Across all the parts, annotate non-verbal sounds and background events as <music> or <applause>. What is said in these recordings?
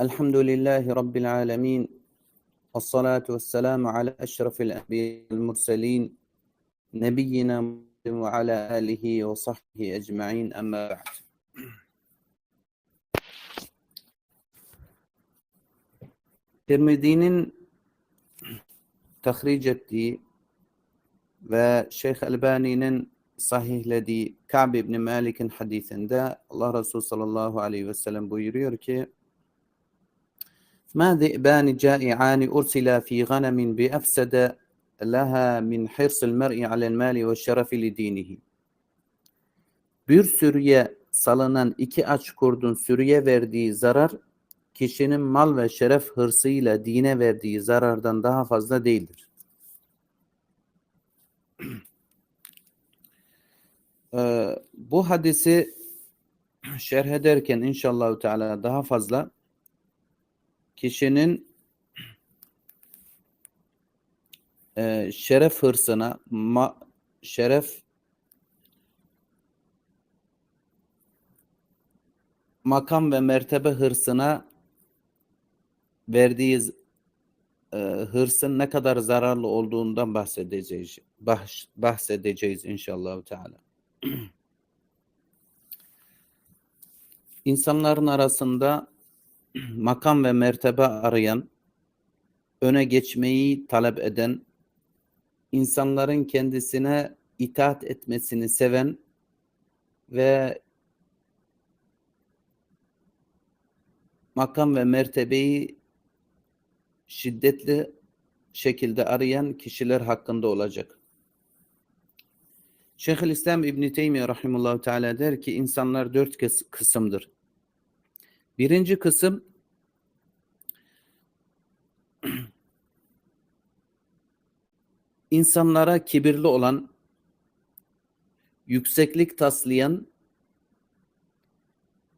الحمد لله رب العالمين والصلاة والسلام على أشرف الأنبياء المرسلين نبينا وعلى آله وصحبه أجمعين أما بعد. ترمذينين تخريجتي وشيخ البانينين صحيح لدي كعب بن مالك حديثا. ده الله رسول صلى الله عليه وسلم بيريركي ما ذئبان جائعان أرسلا في غنم بأفسد لها من حرص المرء على المال والشرف لدينه Bir sürüye salınan iki aç kurdun sürüye verdiği zarar kişinin mal ve şeref hırsıyla dine verdiği zarardan daha fazla değildir. <clears throat> Ee, bu hadisi şerh ederken inşallah Teala daha fazla kişinin e, şeref hırsına, ma, şeref makam ve mertebe hırsına verdiği e, hırsın ne kadar zararlı olduğundan bahsedeceğiz. Bahs, bahsedeceğiz inşallah Teala. <clears throat> İnsanların arasında <clears throat> makam ve mertebe arayan, öne geçmeyi talep eden, insanların kendisine itaat etmesini seven ve makam ve mertebeyi şiddetli şekilde arayan kişiler hakkında olacak. Şeyhülislam İbn Teymiye rahimehullah teala der ki insanlar dört kısımdır. Birinci kısım insanlara kibirli olan, yükseklik taslayan,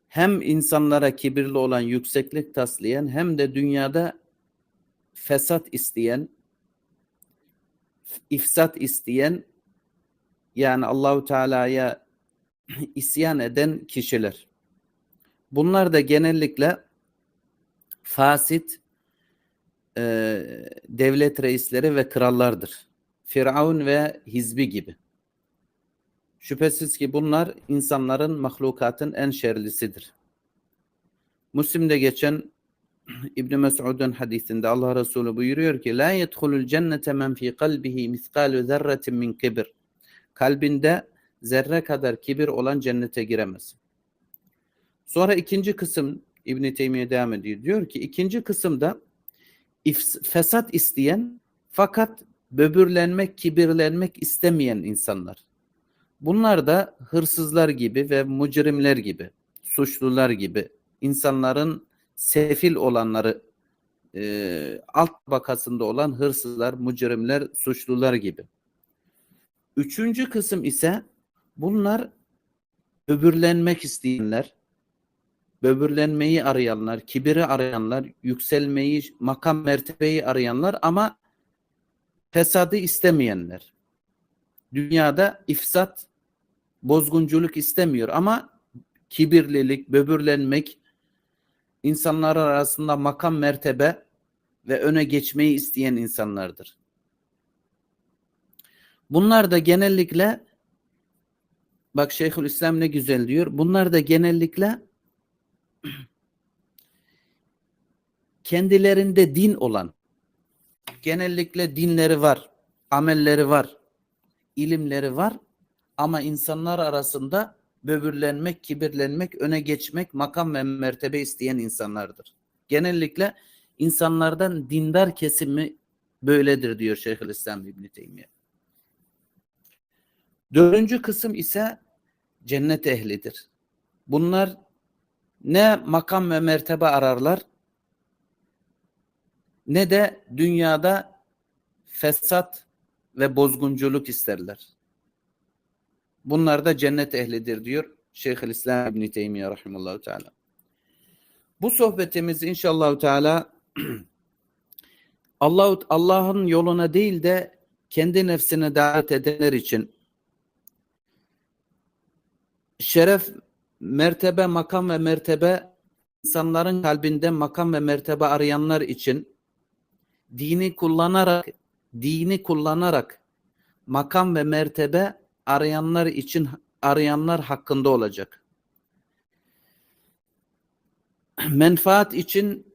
hem insanlara kibirli olan, yükseklik taslayan hem de dünyada fesat isteyen, ifsat isteyen yani Allahu Teala'ya isyan eden kişiler. Bunlar da genellikle fasit e, devlet reisleri ve krallardır. Firavun ve hizbi gibi. Şüphesiz ki bunlar insanların, mahlukatın en şerlisidir. Müslim'de geçen <clears throat> İbn Mes'ud'un hadisinde Allah Resulü buyuruyor ki la yedhulul cennete men fi kalbihi miskalu zerretin min kibir. Kalbinde zerre kadar kibir olan cennete giremez. Sonra ikinci kısım İbn Teymiye devam ediyor. Diyor ki ikinci kısımda fesat isteyen fakat böbürlenmek, kibirlenmek istemeyen insanlar. Bunlar da hırsızlar gibi ve mucrimler gibi, suçlular gibi, insanların sefil olanları, e, alt bakasında olan hırsızlar, mucrimler, suçlular gibi. Üçüncü kısım ise bunlar böbürlenmek isteyenler, böbürlenmeyi arayanlar, kibiri arayanlar, yükselmeyi, makam mertebeyi arayanlar ama fesadı istemeyenler. Dünyada ifsat, bozgunculuk istemiyor ama kibirlilik, böbürlenmek, insanlar arasında makam mertebe ve öne geçmeyi isteyen insanlardır. Bunlar da genellikle bak Şeyhülislam ne güzel diyor. Bunlar da genellikle kendilerinde din olan genellikle dinleri var, amelleri var, ilimleri var ama insanlar arasında böbürlenmek, kibirlenmek, öne geçmek, makam ve mertebe isteyen insanlardır. Genellikle insanlardan dindar kesimi böyledir diyor Şeyhülislam İbn Teymiye. Dördüncü kısım ise cennet ehlidir. Bunlar ne makam ve mertebe ararlar ne de dünyada fesat ve bozgunculuk isterler. Bunlar da cennet ehlidir diyor Şeyhülislam İbn Teymiyye rahimehullah teala. Bu sohbetimiz inşallah teala <clears throat> Allah Allah'ın yoluna değil de kendi nefsine davet edenler için şeref, mertebe, makam ve mertebe insanların kalbinde makam ve mertebe arayanlar için dini kullanarak dini kullanarak makam ve mertebe arayanlar için arayanlar hakkında olacak. Menfaat için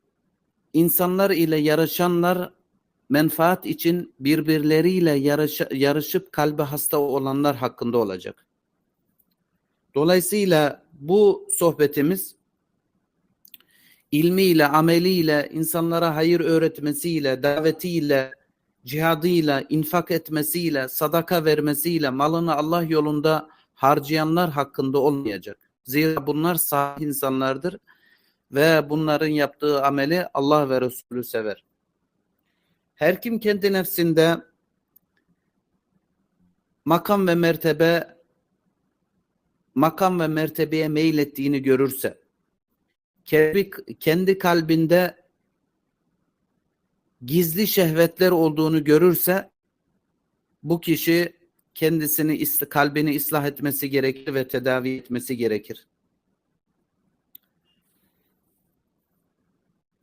insanlar ile yarışanlar menfaat için birbirleriyle yarış, yarışıp kalbi hasta olanlar hakkında olacak. Dolayısıyla bu sohbetimiz ilmiyle, ameliyle, insanlara hayır öğretmesiyle, davetiyle, cihadıyla, infak etmesiyle, sadaka vermesiyle, malını Allah yolunda harcayanlar hakkında olmayacak. Zira bunlar sahih insanlardır ve bunların yaptığı ameli Allah ve Resulü sever. Her kim kendi nefsinde makam ve mertebe makam ve mertebeye meylettiğini görürse kendi, kalbinde gizli şehvetler olduğunu görürse bu kişi kendisini kalbini ıslah etmesi gerekir ve tedavi etmesi gerekir.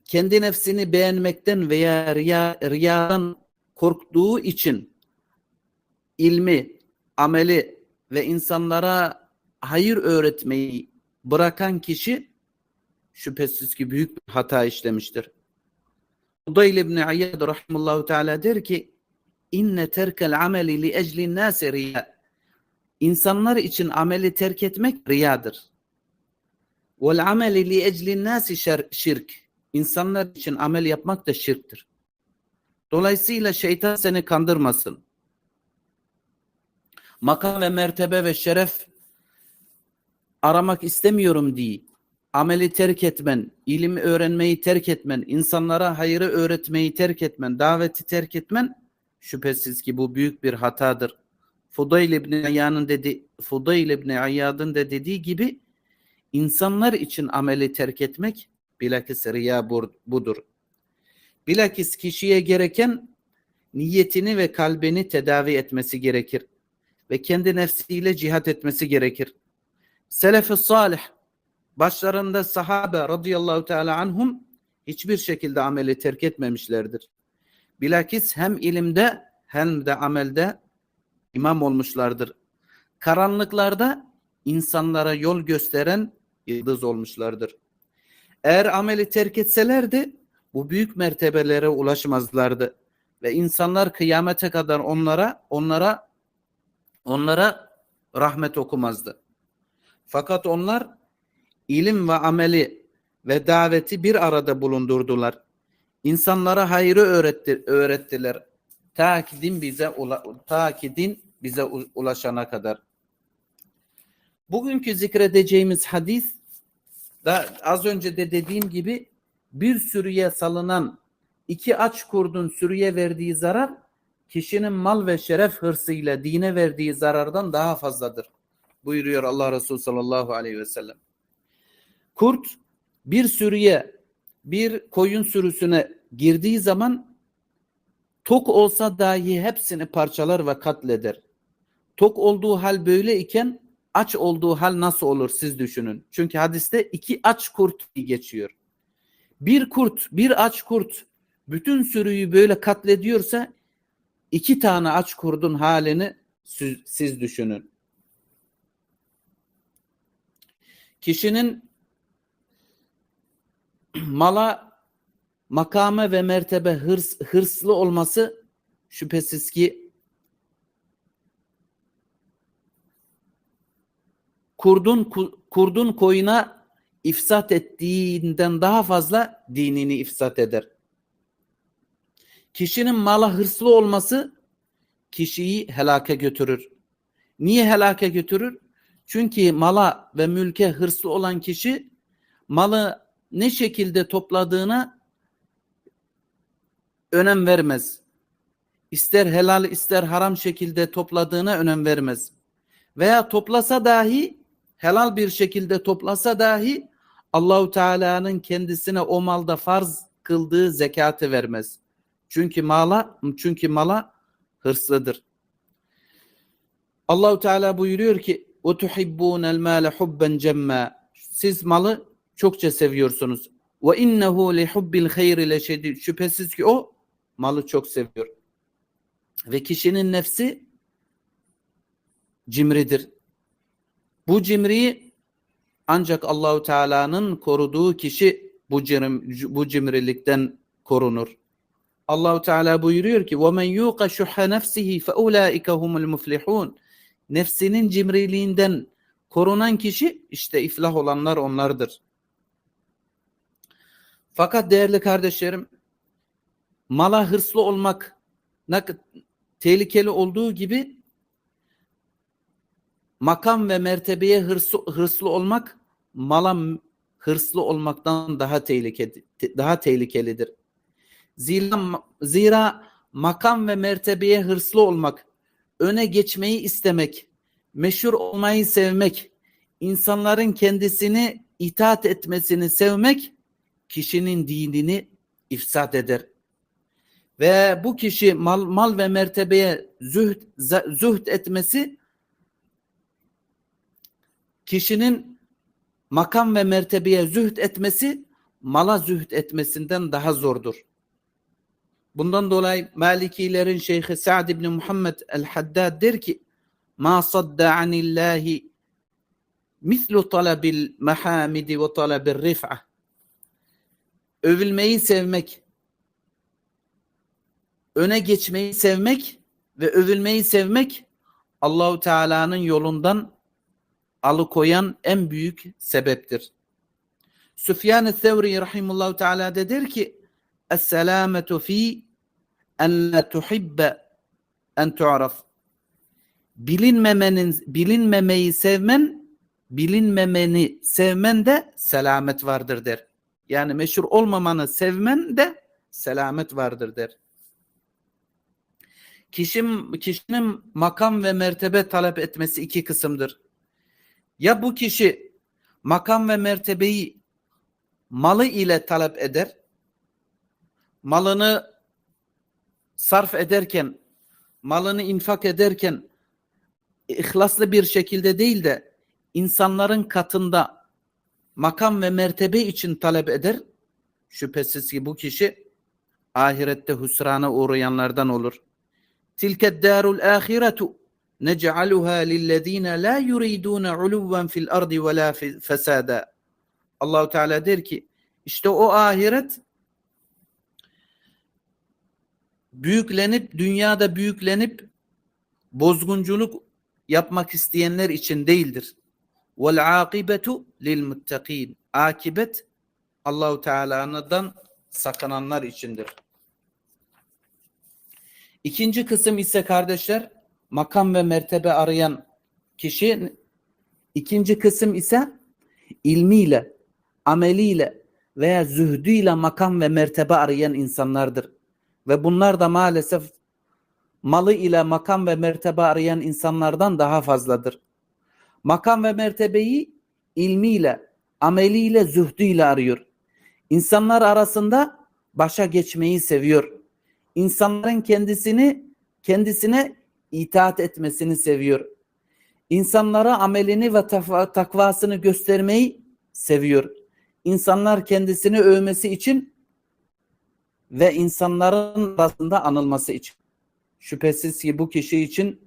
Kendi nefsini beğenmekten veya riya, riyadan korktuğu için ilmi, ameli ve insanlara hayır öğretmeyi bırakan kişi şüphesiz ki büyük bir hata işlemiştir. Udayl ibn Ayyad rahimullahu teala der ki inne terkel ameli li ecli nâse riya. İnsanlar için ameli terk etmek riyadır. Vel ameli li ecli nâsi şirk. İnsanlar için amel yapmak da şirktir. Dolayısıyla şeytan seni kandırmasın. Makam ve mertebe ve şeref aramak istemiyorum diye ameli terk etmen, ilim öğrenmeyi terk etmen, insanlara hayrı öğretmeyi terk etmen, daveti terk etmen şüphesiz ki bu büyük bir hatadır. Fudayl ibn Ayyad'ın dedi Fudayl ibn Ayyad'ın da dediği gibi insanlar için ameli terk etmek bilakis riya budur. Bilakis kişiye gereken niyetini ve kalbini tedavi etmesi gerekir ve kendi nefsiyle cihat etmesi gerekir. Selef-i salih başlarında sahabe radıyallahu teala anhum hiçbir şekilde ameli terk etmemişlerdir. Bilakis hem ilimde hem de amelde imam olmuşlardır. Karanlıklarda insanlara yol gösteren yıldız olmuşlardır. Eğer ameli terk etselerdi bu büyük mertebelere ulaşmazlardı ve insanlar kıyamete kadar onlara onlara onlara rahmet okumazdı. Fakat onlar ilim ve ameli ve daveti bir arada bulundurdular. İnsanlara hayrı öğretti, öğrettiler. Ta ki din bize ta ki din bize ulaşana kadar. Bugünkü zikredeceğimiz hadis da az önce de dediğim gibi bir sürüye salınan iki aç kurdun sürüye verdiği zarar kişinin mal ve şeref hırsıyla dine verdiği zarardan daha fazladır. Buyuruyor Allah Resulü sallallahu aleyhi ve sellem. Kurt bir sürüye, bir koyun sürüsüne girdiği zaman tok olsa dahi hepsini parçalar ve katleder. Tok olduğu hal böyle iken aç olduğu hal nasıl olur siz düşünün. Çünkü hadiste iki aç kurt geçiyor. Bir kurt, bir aç kurt bütün sürüyü böyle katlediyorsa iki tane aç kurdun halini siz, siz düşünün. Kişinin mala makame ve mertebe hırs, hırslı olması şüphesiz ki kurdun kurdun koyuna ifsat ettiğinden daha fazla dinini ifsat eder. Kişinin mala hırslı olması kişiyi helake götürür. Niye helake götürür? Çünkü mala ve mülke hırslı olan kişi malı ne şekilde topladığına önem vermez. İster helal ister haram şekilde topladığına önem vermez. Veya toplasa dahi helal bir şekilde toplasa dahi Allahu Teala'nın kendisine o malda farz kıldığı zekatı vermez. Çünkü mala çünkü mala hırslıdır. Allahu Teala buyuruyor ki: "Ve tuhibbunel mâle hubben cemma." Siz malı çokça seviyorsunuz. Li hubbil hayri leşedid. Şüphesiz ki o malı çok seviyor. Ve kişinin nefsi cimridir. Bu cimriyi ancak Allahu Teala'nın koruduğu kişi bu cimri, bu cimrilikten korunur. Allahu Teala buyuruyor ki: "Ve men yuqa şuha nefsihi fe ulaika humul muflihun." Nefsinin cimriliğinden korunan kişi işte iflah olanlar onlardır. Fakat değerli kardeşlerim, mala hırslı olmak tehlikeli olduğu gibi makam ve mertebeye hırslı, hırslı olmak mala hırslı olmaktan daha tehlikeli daha tehlikelidir. Zira, zira makam ve mertebeye hırslı olmak, öne geçmeyi istemek, meşhur olmayı sevmek, insanların kendisini itaat etmesini sevmek kişinin dinini ifsad eder. Ve bu kişi mal, mal ve mertebeye zühd, zühd etmesi kişinin makam ve mertebeye zühd etmesi mala zühd etmesinden daha zordur. Bundan dolayı Malikilerin Şeyhi Sa'd ibn Muhammed el-Haddad der ki ma sadda anillahi mislu talabil mahamidi ve talabil rif'a övülmeyi sevmek öne geçmeyi sevmek ve övülmeyi sevmek Allahu Teala'nın yolundan alıkoyan en büyük sebeptir. Süfyan-ı Thevri rahimullahu teala de der ki Es-selametu fi en la tuhibbe en tu'raf. Bilinmemenin bilinmemeyi sevmen, bilinmemeni sevmen de selamet vardır der. Yani meşhur olmamanı sevmen de selamet vardır der. Kişim, kişinin makam ve mertebe talep etmesi iki kısımdır. Ya bu kişi makam ve mertebeyi malı ile talep eder, malını sarf ederken, malını infak ederken ihlaslı bir şekilde değil de insanların katında makam ve mertebe için talep eder. Şüphesiz ki bu kişi ahirette husrana uğrayanlardan olur. Tilke darul ahiretu nec'aluha lillezine la yuriduna uluven fil ardi ve la fesada. Allahu Teala der ki işte o ahiret büyüklenip dünyada büyüklenip bozgunculuk yapmak isteyenler için değildir. Vel akibetu lil muttakin. Akibet Allahu Teala'dan sakınanlar içindir. İkinci kısım ise kardeşler makam ve mertebe arayan kişi ikinci kısım ise ilmiyle, ameliyle veya zühdüyle makam ve mertebe arayan insanlardır. Ve bunlar da maalesef malı ile makam ve mertebe arayan insanlardan daha fazladır. Makam ve mertebeyi ilmiyle, ameliyle, zühdüyle arıyor. İnsanlar arasında başa geçmeyi seviyor. İnsanların kendisini kendisine itaat etmesini seviyor. İnsanlara amelini ve takvasını göstermeyi seviyor. İnsanlar kendisini övmesi için ve insanların arasında anılması için. Şüphesiz ki bu kişi için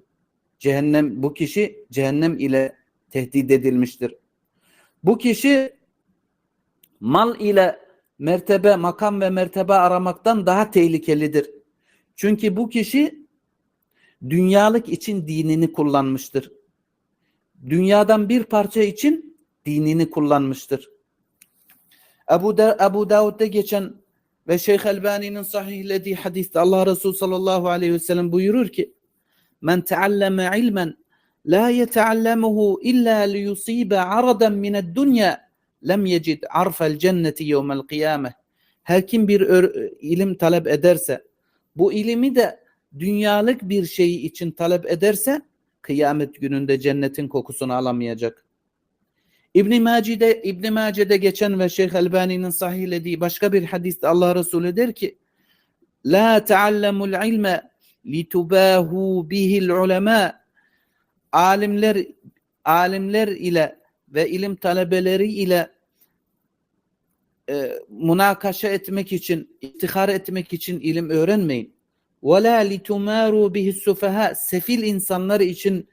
cehennem bu kişi cehennem ile tehdit edilmiştir. Bu kişi mal ile mertebe, makam ve mertebe aramaktan daha tehlikelidir. Çünkü bu kişi dünyalık için dinini kullanmıştır. Dünyadan bir parça için dinini kullanmıştır. Ebu, da Ebu Davud'da geçen ve Şeyh Elbani'nin sahihlediği hadiste Allah Resulü sallallahu aleyhi ve sellem buyurur ki Men tealleme ilmen la yeteallemuhu illa liyusibe aradan mined dunya lem yecid arfel cenneti yevmel kıyame. Her kim bir ilim talep ederse bu ilimi de dünyalık bir şeyi için talep ederse kıyamet gününde cennetin kokusunu alamayacak. İbn Maci'de İbn Mace'de geçen ve Şeyh Elbani'nin sahihlediği başka bir hadiste Allah Resulü der ki: "La taallamul ilme litubahu bihil ulema." Alimler alimler ile ve ilim talebeleri ile e, münakaşa etmek için, iftihar etmek için ilim öğrenmeyin. وَلَا لِتُمَارُوا بِهِ السُّفَهَا Sefil insanlar için,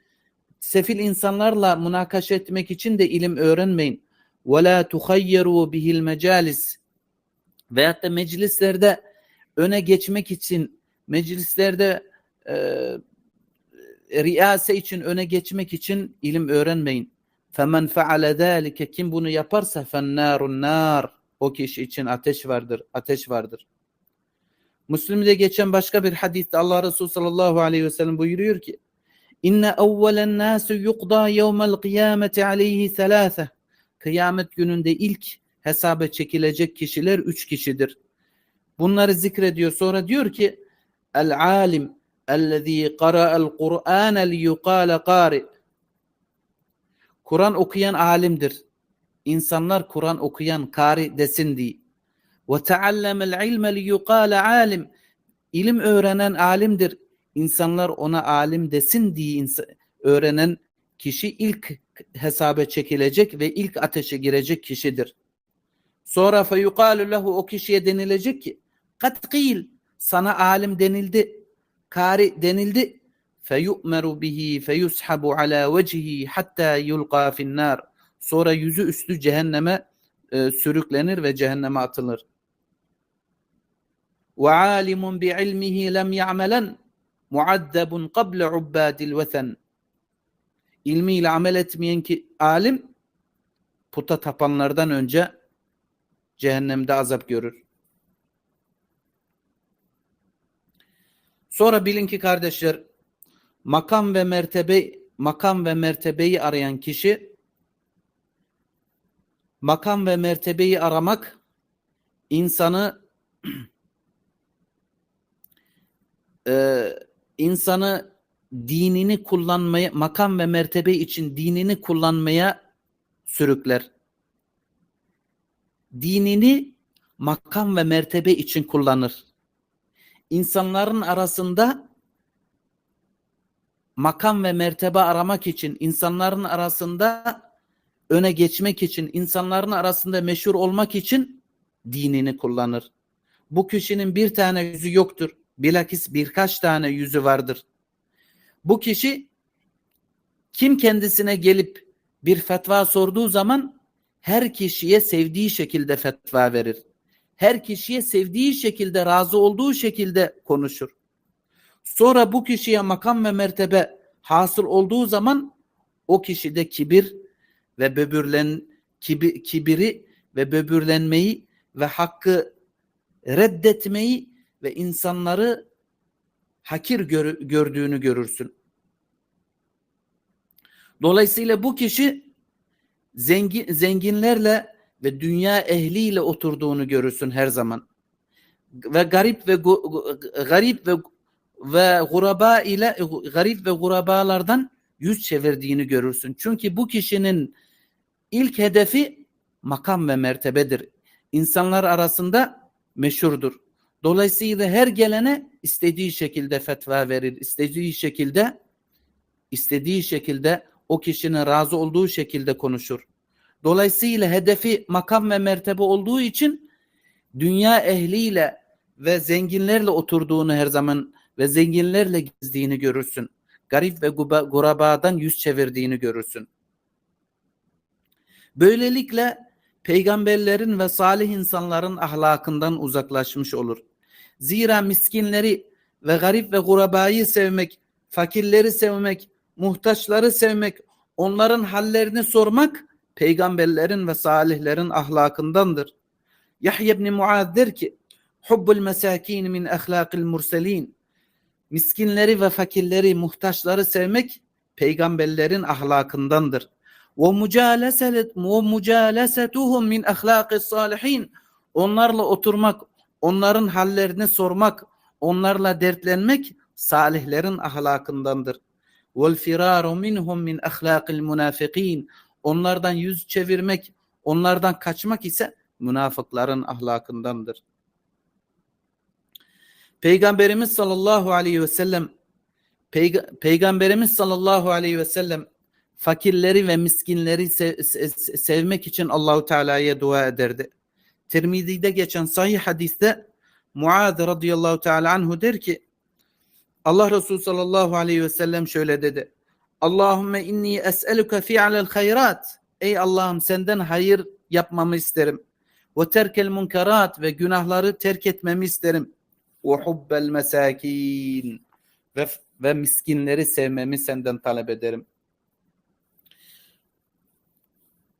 sefil insanlarla münakaşa etmek için de ilim öğrenmeyin. وَلَا تُخَيَّرُوا بِهِ الْمَجَالِسِ Veyahut da meclislerde öne geçmek için, meclislerde e, riyase için, öne geçmek için ilim öğrenmeyin. فَمَنْ فَعَلَ ذَٰلِكَ Kim bunu yaparsa فَالنَّارُ النَّارِ O kişi için ateş vardır, ateş vardır. Müslim'de geçen başka bir hadiste Allah Resulü sallallahu aleyhi ve sellem buyuruyor ki İnne evvelen nasu yuqda yevmel kıyameti aleyhi selâse Kıyamet gününde ilk hesaba çekilecek kişiler üç kişidir. Bunları zikrediyor. Sonra diyor ki El alim ellezî qara'el Kur'âne liyukâle qâri Kur'an okuyan alimdir. İnsanlar Kur'an okuyan kari desin diye. Ve teallemel ilme liyukâle alim. İlim öğrenen alimdir. İnsanlar ona alim desin diye öğrenen kişi ilk hesaba çekilecek ve ilk ateşe girecek kişidir. Sonra feyukalu lehu o kişiye denilecek ki kat kıyl sana alim denildi. Kari denildi. Feyu'meru bihi feyushabu ala vecihi hatta yulqa finnar. Sonra yüzü üstü cehenneme e, sürüklenir ve cehenneme atılır. Ve alimun bi ilmihi lem ya'melen muaddabun qabla ubbadil veten. İlmiyle amel etmeyen ki alim puta tapanlardan önce cehennemde azap görür. Sonra bilin ki kardeşler makam ve mertebe makam ve mertebeyi arayan kişi makam ve mertebeyi aramak insanı <clears throat> e, insanı dinini kullanmaya makam ve mertebe için dinini kullanmaya sürükler. Dinini makam ve mertebe için kullanır. İnsanların arasında makam ve mertebe aramak için, insanların arasında öne geçmek için, insanların arasında meşhur olmak için dinini kullanır. Bu kişinin bir tane yüzü yoktur. Bilakis birkaç tane yüzü vardır. Bu kişi kim kendisine gelip bir fetva sorduğu zaman her kişiye sevdiği şekilde fetva verir. Her kişiye sevdiği şekilde, razı olduğu şekilde konuşur. Sonra bu kişiye makam ve mertebe hasıl olduğu zaman o kişide kibir ve böbürlen kibi, kibiri ve böbürlenmeyi ve hakkı reddetmeyi ve insanları hakir gör, gördüğünü görürsün. Dolayısıyla bu kişi zengin, zenginlerle ve dünya ehliyle oturduğunu görürsün her zaman. Ve garip ve garip ve ve guraba ile garip ve gurabalardan yüz çevirdiğini görürsün. Çünkü bu kişinin ilk hedefi makam ve mertebedir. İnsanlar arasında meşhurdur. Dolayısıyla her gelene istediği şekilde fetva verir, istediği şekilde istediği şekilde o kişinin razı olduğu şekilde konuşur. Dolayısıyla hedefi makam ve mertebe olduğu için dünya ehliyle ve zenginlerle oturduğunu her zaman ve zenginlerle gezdiğini görürsün. Garip ve gurabadan yüz çevirdiğini görürsün. Böylelikle peygamberlerin ve salih insanların ahlakından uzaklaşmış olur. Zira miskinleri ve garip ve gurabayı sevmek, fakirleri sevmek, muhtaçları sevmek, onların hallerini sormak peygamberlerin ve salihlerin ahlakındandır. Yahya ibn Muaz der ki Hubbul mesakin min ahlakil murselin Miskinleri ve fakirleri, muhtaçları sevmek peygamberlerin ahlakındandır. Ve mucaleset ve mucalesetuhum min ahlakis salihin Onlarla oturmak, onların hallerini sormak, onlarla dertlenmek salihlerin ahlakındandır. Vel firaru minhum min ahlakil munafikin Onlardan yüz çevirmek, onlardan kaçmak ise münafıkların ahlakındandır. Peygamberimiz sallallahu aleyhi ve sellem Peyg Peygamberimiz sallallahu aleyhi ve sellem fakirleri ve miskinleri sev sevmek için Allahu Teala'ya dua ederdi. Tirmizi'de geçen sahih hadiste Muaz radıyallahu teala anhu der ki Allah Resulü sallallahu aleyhi ve sellem şöyle dedi. Allahümme inni es'eluke fi'alel hayrat. Ey Allah'ım senden hayır yapmamı isterim. Ve terkel munkarat ve günahları terk etmemi isterim. Ve hubbel mesakin ve, ve miskinleri sevmemi senden talep ederim.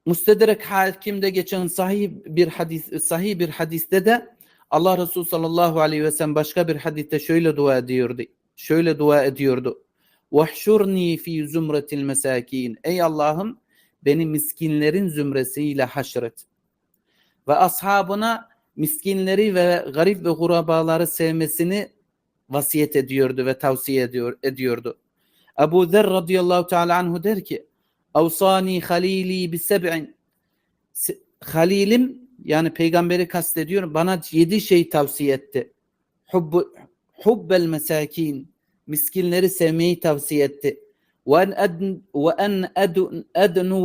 Müstedrek hakimde geçen sahih bir hadis sahih bir hadiste de Allah Resulü sallallahu aleyhi ve sellem başka bir hadiste şöyle dua ediyordu. Şöyle dua ediyordu. Vahşurni fi zumretil mesakin. Ey Allah'ım beni miskinlerin zümresiyle haşret. Ve ashabına miskinleri ve garip ve gurabaları sevmesini vasiyet ediyordu ve tavsiye ediyor, ediyordu. Ebu Zer radıyallahu teala anhu der ki Avsani halili bi seb'in Se- Halilim yani peygamberi kastediyorum bana yedi şey tavsiye etti. Hubbu, hubbel mesakin miskinleri sevmeyi tavsiye etti. Ve en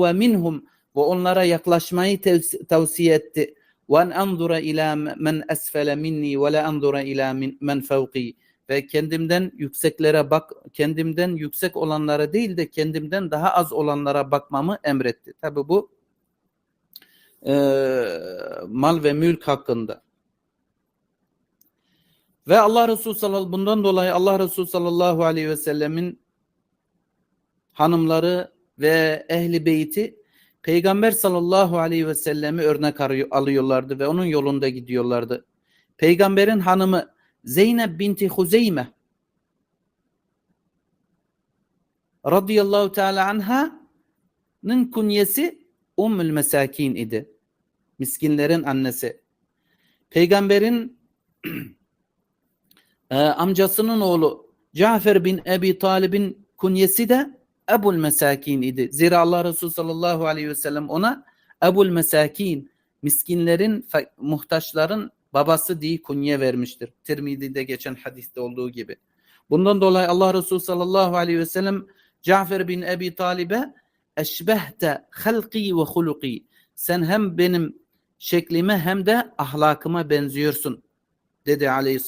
ve minhum ve onlara yaklaşmayı tavsi- tavsiye etti. Ve en anzura ila men esfele minni ve la anzura ila men fevki ve kendimden yükseklere bak kendimden yüksek olanlara değil de kendimden daha az olanlara bakmamı emretti. Tabi bu e, mal ve mülk hakkında. Ve Allah Resulü sallallahu bundan dolayı Allah Resulü sallallahu aleyhi ve sellemin hanımları ve ehli beyti Peygamber sallallahu aleyhi ve sellemi örnek alıyorlardı ve onun yolunda gidiyorlardı. Peygamberin hanımı Zeynep binti Huzeyme radıyallahu teala anha'nın kunyesi Ummül Mesakin idi. Miskinlerin annesi. Peygamberin <clears throat> e, amcasının oğlu Cafer bin Ebi Talib'in kunyesi de Ebul Mesakin idi. Zira Allah Resulü sallallahu aleyhi ve sellem ona Ebul Mesakin, miskinlerin, muhtaçların babası diye kunye vermiştir. Tirmizi'de geçen hadiste olduğu gibi. Bundan dolayı Allah Resulü sallallahu aleyhi ve sellem Cafer bin Ebi Talib'e eşbehte halqi ve huluki. Sen hem benim şeklime hem de ahlakıma benziyorsun dedi aleyhissalatü